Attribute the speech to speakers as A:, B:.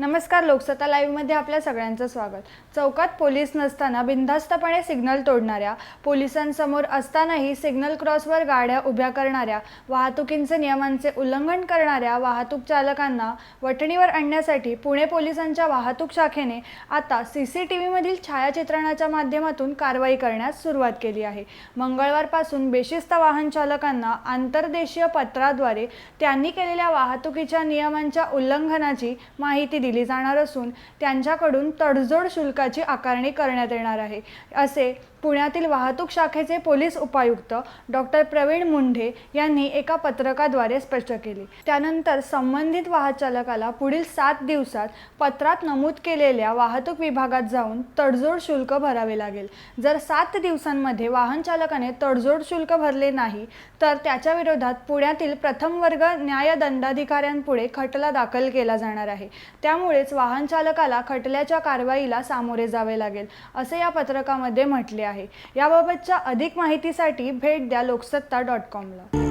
A: नमस्कार लोकसत्ता लाईव्हमध्ये आपल्या सगळ्यांचं स्वागत. चौकात पोलीस नसताना बिनधास्तपणे सिग्नल तोडणाऱ्या पोलिसांसमोर असतानाही सिग्नल क्रॉसवर गाड्या उभ्या करणाऱ्या वाहतुकींचे नियमांचे उल्लंघन करणाऱ्या वाहतूक चालकांना वठणीवर आणण्यासाठी पुणे पोलिसांच्या वाहतूक शाखेने आता सी सी टी व्हीमधील छायाचित्रणाच्या माध्यमातून कारवाई करण्यास सुरुवात केली आहे. मंगळवारपासून बेशिस्त वाहन चालकांना आंतरदेशीय पत्राद्वारे त्यांनी केलेल्या वाहतुकीच्या नियमांच्या उल्लंघनाची माहिती दिली जाणार असून त्यांच्याकडून तडजोड शुल्काची आकारणी करण्यात येणार आहे. असे पुण्यातील वाहतूक शाखेचे पोलीस उपायुक्त डॉक्टर प्रवीण मुंढे यांनी एका पत्रकाद्वारे स्पष्ट केले. त्यानंतर संबंधित वाहनचालकाला पुढील सात दिवसात पत्रात नमूद केलेल्या वाहतूक विभागात जाऊन तडजोड शुल्क भरावे लागेल. जर सात दिवसांमध्ये वाहन चालकाने तडजोड शुल्क भरले नाही तर त्याच्या विरोधात पुण्यातील प्रथम वर्ग न्याय दंडाधिकाऱ्यांपुढे खटला दाखल केला जाणार आहे. त्यामुळेच वाहन चालकाला खटल्याच्या कारवाईला सामोरे जावे लागेल असे या पत्रकामध्ये म्हटले आहे. याबाबतच्या अधिक माहितीसाठी भेट द्या लोकसत्ता डॉट कॉमला.